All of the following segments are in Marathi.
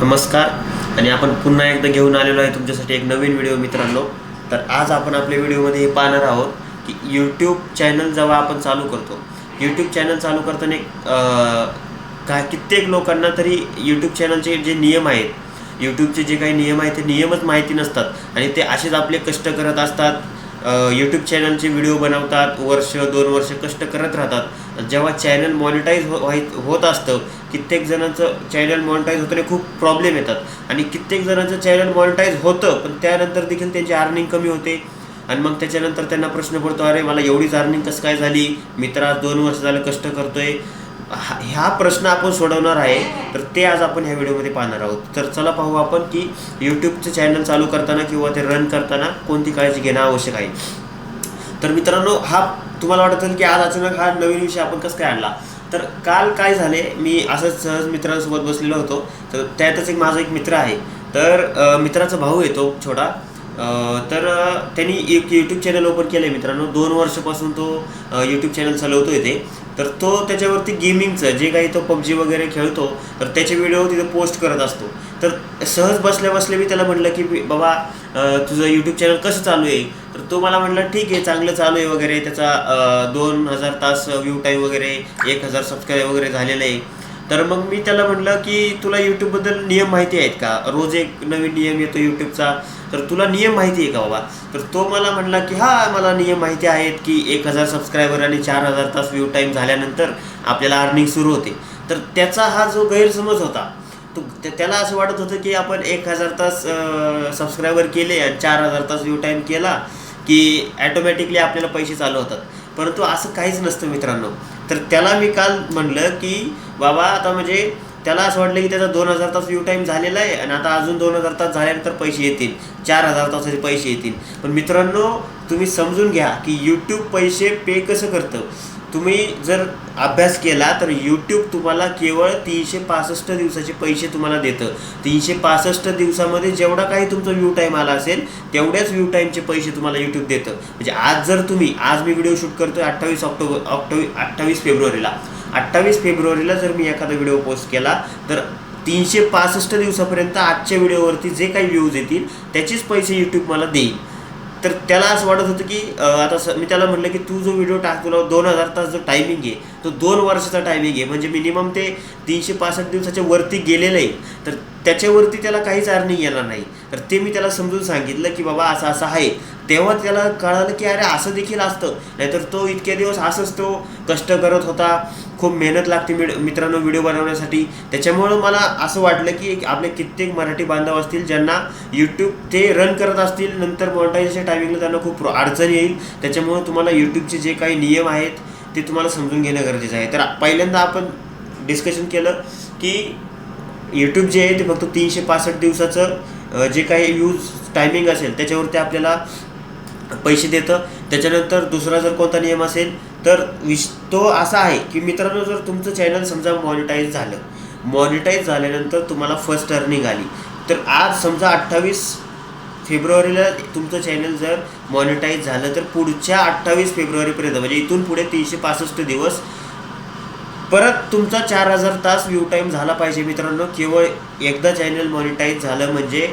नमस्कार. आणि आपण पुन्हा एकदा घेऊन आलेलो आहे तुमच्यासाठी एक नवीन व्हिडिओ मित्रांनो. तर आज आपण आपल्या व्हिडिओमध्ये हे पाहणार आहोत की यूट्यूब चॅनल जेव्हा आपण चालू करतो यूट्यूब चॅनल चालू करताना एक, काय कित्येक लोकांना तरी यूट्यूब चॅनलचे जे नियम आहेत यूट्यूबचे जे काही नियम आहेत ते नियमच माहिती नसतात. आणि ते असेच आपले कष्ट करत असतात यूट्यूब चॅनलचे व्हिडिओ बनवतात वर्ष दोन वर्ष कष्ट करत राहतात. जेव्हा चॅनल मॉनिटाईज हो होत असतं कित्येक जणांचं चॅनल मॉनिटाईज होताना खूप प्रॉब्लेम येतात. आणि कित्येक जणांचं चॅनल मॉनिटाईज होतं पण त्यानंतर देखील त्यांची अर्निंग कमी होते. आणि मग त्याच्यानंतर त्यांना प्रश्न पडतो अरे मला एवढीच अर्निंग कसं काय झाली? मित्रा दोन वर्ष झालं कष्ट करतोय. हा- ह्या प्रश्न आपण सोडवणार आहे तर ते आज आपण ह्या व्हिडिओमध्ये पाहणार आहोत. तर चला पाहू आपण की यूट्यूबचं चॅनल चालू करताना किंवा ते रन करताना कोणती काळजी घेणं आवश्यक आहे. तर मित्रांनो हा तुम्हाला वाटत असेल की आज अचानक हा नवीन विषय आपण कसं काय आणला? तर काल काय झाले मी असंच सहज मित्रांसोबत बसलेलो होतो. तर त्यातच एक माझा एक मित्र आहे. तर मित्राचा भाऊ येतो छोटा. तर त्यांनी एक यूट्यूब चॅनल ओपन केलं आहे मित्रांनो. दोन वर्षापासून तो यूट्यूब चॅनल चालवतो ते. तर तो त्याच्यावरती गेमिंगचं जे काही तो पबजी वगैरे खेळतो तर त्याचे व्हिडिओ तिथे पोस्ट करत असतो. तर सहज बसल्या बसल्या मी त्याला म्हटलं की बाबा तुझं यूट्यूब चॅनल कसं चालू आहे? तर तो मला म्हटला ठीक आहे चांगलं चालू आहे वगैरे. त्याचा दोन हजार तास व्ह्यू टाईम वगैरे एक हजार सबस्क्राईब वगैरे झालेलं आहे. तर मग मी त्याला म्हटलं की तुला यूट्यूबबद्दल नियम माहिती आहेत का? रोज एक नवीन नियम येतो यूट्यूबचा तर तुला नियम माहिती आहे का बाबा? तर तो मला म्हटला की हा मला नियम माहिती आहेत की एक हजार सबस्क्रायबर आणि चार हजार तास व्ह्यू टाईम झाल्यानंतर आपल्याला अर्निंग सुरू होते. तर त्याचा हा जो गैरसमज होता तो त्याला असं वाटत होतं की आपण एक हजार तास सबस्क्रायबर केले आणि चार हजार तास व्ह्यू टाईम केला की ॲटोमॅटिकली आपल्याला पैसे चालू होतात. परंतु असं काहीच नसतं मित्रांनो. तर त्याला मी काल म्हणलं की बाबा आता म्हणजे त्याला असं वाटलं की त्याचा दोन हजार तास यू टाईम झालेला आहे आणि आता अजून दोन हजार तास झाल्यानंतर पैसे येतील. चार हजार तासाचे पैसे येतील. पण मित्रांनो तुम्ही समजून घ्या की यूट्यूब पैसे पे कसं करतं? तुम्ही जर अभ्यास केला तर यूट्यूब तुम्हाला केवळ तीनशे पासष्ट दिवसाचे पैसे तुम्हाला देतं. तीनशे पासष्ट दिवसामध्ये जेवढा काही तुमचा व्ह्यू टाईम आला असेल तेवढ्याच व्ह्यू टाईमचे पैसे तुम्हाला यूट्यूब देतं. म्हणजे आज जर तुम्ही आज मी व्हिडिओ शूट करतोय अठ्ठावीस ऑक्टोबर ऑक्टोवीस अठ्ठावीस फेब्रुवारीला. अठ्ठावीस फेब्रुवारीला जर मी एखादा व्हिडिओ पोस्ट केला तर तीनशे पासष्ट दिवसापर्यंत आजच्या व्हिडिओवरती जे काही व्ह्यूज येतील त्याचेच पैसे यूट्यूब मला देईल. तर त्याला असं वाटत होतं की आता स- मी त्याला म्हटलं की तू जो व्हिडिओ टाक तुला दोन हजार तास जो टायमिंग आहे तो दोन वर्षाचा टायमिंग आहे. म्हणजे मिनिमम ते तीनशे पासष्ट दिवसाच्या वरती गेलेलं आहे. तर त्याच्यावरती त्याला काहीच अर्निंग येणार नाही. तर ते मी त्याला समजून सांगितलं की बाबा असं असं आहे. तेव्हा त्याला कळालं की अरे असं देखील असतं. नाहीतर तो इतक्या दिवस असंच तो कष्ट करत होता. खूप मेहनत लागते मिड मित्रांनो व्हिडिओ बनवण्यासाठी. त्याच्यामुळं मला असं वाटलं की आपले कित्येक मराठी बांधव असतील ज्यांना यूट्यूब ते रन करत असतील नंतर मॉनिटायझेशन टायमिंगला त्यांना खूप अडचण येईल. त्याच्यामुळं तुम्हाला यूट्यूबचे जे काही नियम आहेत ते तुम्हाला समजून घेणं गरजेचं आहे. तर पहिल्यांदा आपण डिस्कशन केलं की यूट्यूब जे आहे ते फक्त तीनशे पासष्ट दिवसाचं जे काही यूज टायमिंग असेल त्याच्यावरती आपल्याला पैसे देतं. त्याच्यानंतर दुसरा जर कोणता नियम असेल तर विश तो असा आहे की मित्रांनो जर तुमचं चॅनल समजा मॉनिटाईज झालं मॉनिटाईज झाल्यानंतर तुम्हाला फर्स्ट अर्निंग आली. तर आज समजा अठ्ठावीस फेब्रुवारीला तुमचं चॅनल जर मॉनिटाईज झालं तर पुढच्या अठ्ठावीस फेब्रुवारीपर्यंत म्हणजे इथून पुढे तीनशे पासष्ट दिवस परत तुमचा चार हजार तास व्ह्यू टाईम झाला पाहिजे मित्रांनो. केवळ एकदा चॅनल मॉनिटाईज झालं म्हणजे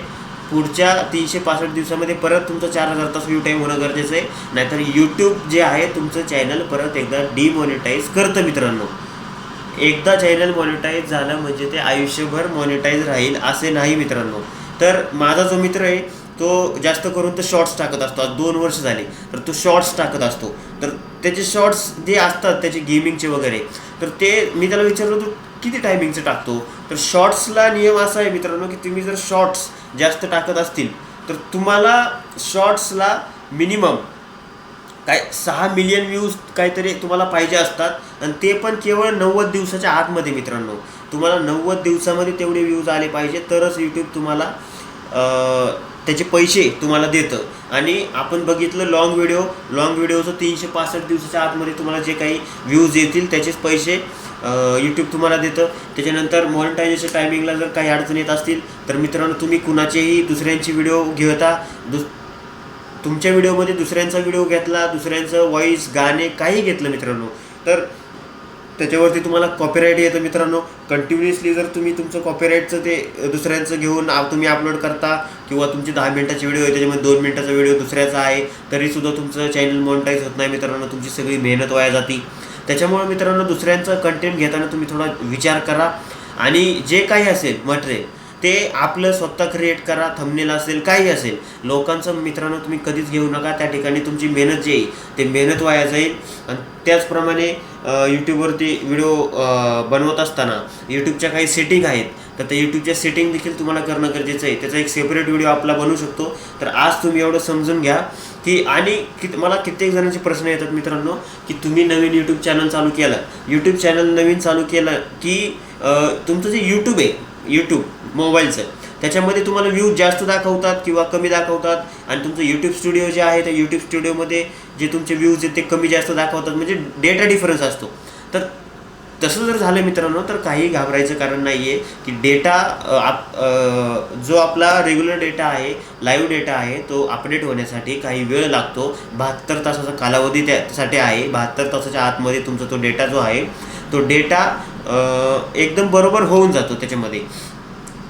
पुढच्या तीनशे पासष्ट दिवसामध्ये परत तुमचं चार हजार तास व्ह्यू टाईम होणं गरजेचं आहे. नाहीतर यूट्यूब जे आहे तुमचं चॅनल परत एकदा डिमॉनिटाईज करतं मित्रांनो. एकदा चॅनल मॉनिटाईज झालं म्हणजे ते आयुष्यभर मॉनिटाईज राहील असे नाही मित्रांनो. तर माझा जो मित्र आहे तो जास्त करून तो शॉर्ट्स टाकत असतो. आज दोन वर्ष झाले. तर तो शॉर्ट्स टाकत असतो. तर त्याचे शॉर्ट्स जे असतात त्याचे गेमिंगचे वगैरे तर ते मी त्याला विचारलं तू किती टायमिंगचं टाकतो? तर शॉर्ट्सला नियम असा आहे मित्रांनो की तुम्ही जर शॉर्ट्स जास्त टाकत असतील तर तुम्हाला शॉर्ट्सला मिनिमम काय सहा मिलियन व्ह्यूज काहीतरी तुम्हाला पाहिजे असतात आणि ते पण केवळ नव्वद दिवसाच्या आतमध्ये मित्रांनो. तुम्हाला नव्वद दिवसामध्ये तेवढे व्ह्यूज आले पाहिजे तरच यूट्यूब तुम्हाला त्याचे पैसे तुम्हाला देतं. आणि आपण बघितलं लॉंग व्हिडिओ लॉंग व्हिडिओचं तीनशे पासष्ट दिवसाच्या आतमध्ये तुम्हाला जे काही व्ह्यूज येतील त्याचेच पैसे यूट्यूब तुम्हाला देतं. त्याच्यानंतर मॉनिटायझेशन टायमिंगला जर काही अडचण येत असतील तर मित्रांनो तुम्ही कुणाचेही दुसऱ्यांची व्हिडिओ घेता. दुस तुमच्या व्हिडिओमध्ये दुसऱ्यांचा व्हिडिओ घेतला दुसऱ्यांचं वॉईस गाणे काही घेतलं मित्रांनो. तर त्याच्यावरती तुम्हाला कॉपीराईट येतं मित्रांनो. कंटिन्युअसली जर तुम्ही तुमचं कॉपीराईटचं ते दुसऱ्यांचं घेऊन तुम्ही अपलोड करता किंवा तुमची दहा मिनिटाची व्हिडिओ आहे त्याच्यामध्ये दोन मिनिटाचा व्हिडिओ दुसऱ्याचा आहे तरीसुद्धा तुमचं चॅनल मॉनिटाईज होत नाही मित्रांनो. तुमची सगळी मेहनत वाया जाते. त्याच्यामुळे मित्रांनो दुसऱ्यांचं कंटेंट घेताना तुम्ही थोडा विचार करा. आणि जे काही असेल मटेरियल ते आपलं स्वतः क्रिएट करा थंबनेल असेल काही असेल. लोकांचं मित्रांनो तुम्ही कधीच घेऊ नका. त्या ठिकाणी तुमची मेहनत जी आहे ते मेहनत वाया जाईल. आणि त्याचप्रमाणे यूट्यूबवरती व्हिडिओ बनवत असताना यूट्यूबच्या काही सेटिंग आहेत. तर त्या यूट्यूबच्या सेटिंग देखील तुम्हाला करणं गरजेचं आहे. त्याचा एक सेपरेट व्हिडिओ आपला बनवू शकतो. तर आज तुम्ही एवढं समजून घ्या की आणि कि मला कित्येक जणांचे प्रश्न येतात मित्रांनो की तुम्ही नवीन यूट्यूब चॅनल चालू केलं. यूट्यूब चॅनल नवीन चालू केलं की तुमचं जे यूट्यूब आहे यूट्यूब मोबाईलचं त्याच्यामध्ये तुम्हाला व्ह्यूज जास्त दाखवतात किंवा कमी दाखवतात. आणि तुमचं यूट्यूब स्टुडिओ जे आहे त्या यूट्यूब स्टुडिओमध्ये जे तुमचे व्ह्यूज आहेत ते कमी जास्त दाखवतात. म्हणजे डेटा डिफरन्स असतो. तर तसं जर झालं मित्रांनो तर काही घाबरायचं कारण नाही आहे की डेटा आप जो आपला रेग्युलर डेटा आहे लाईव्ह डेटा आहे तो अपडेट होण्यासाठी काही वेळ लागतो. बहात्तर तासाचा कालावधी त्यासाठी आहे. बहात्तर तासाच्या आतमध्ये तुमचा तो डेटा जो आहे तो डेटा एकदम बरोबर होऊन जातो त्याच्यामध्ये.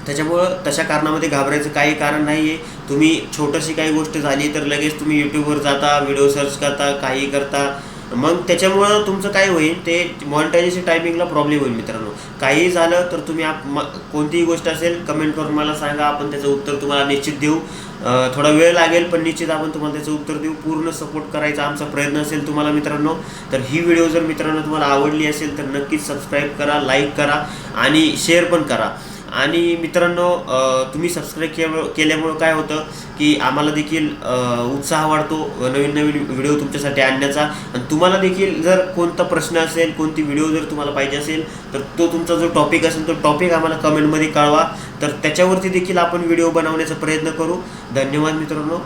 त्याच्यामुळं तशा कारणामध्ये घाबरायचं काही कारण नाही आहे तुम्ही छोटीशी काही गोष्ट झाली तर लगेच तुम्ही यूट्यूबवर जाता व्हिडिओ सर्च करता काही करता. मग त्याच्यामुळं तुमचं काय होईल ते मॉनिटायझेशन टायमिंगला प्रॉब्लेम होईल मित्रांनो. काही झालं तर तुम्ही आप कोणतीही गोष्ट असेल कमेंट करून मला सांगा आपण त्याचं उत्तर तुम्हाला निश्चित देऊ. थोडा वेळ लागेल पण निश्चित आपण तुम्हाला त्याचं उत्तर देऊ. पूर्ण सपोर्ट करायचा आमचा प्रयत्न असेल तुम्हाला मित्रांनो. तर ही व्हिडिओ जर मित्रांनो तुम्हाला आवडली असेल तर नक्कीच सबस्क्राईब करा लाईक करा आणि शेअर पण करा. आणि मित्रांनो तुम्ही सबस्क्राईब केल्या केल्यामुळं काय होतं की आम्हाला देखील उत्साह वाढतो नवीन नवीन व्हिडिओ तुमच्यासाठी आणण्याचा. आणि तुम्हाला देखील जर कोणता प्रश्न असेल कोणती व्हिडिओ जर तुम्हाला पाहिजे असेल तर तो तुमचा जो टॉपिक असेल तो टॉपिक आम्हाला कमेंटमध्ये कळवा. तर त्याच्यावरती देखील आपण व्हिडिओ बनवण्याचा प्रयत्न करू. धन्यवाद मित्रांनो.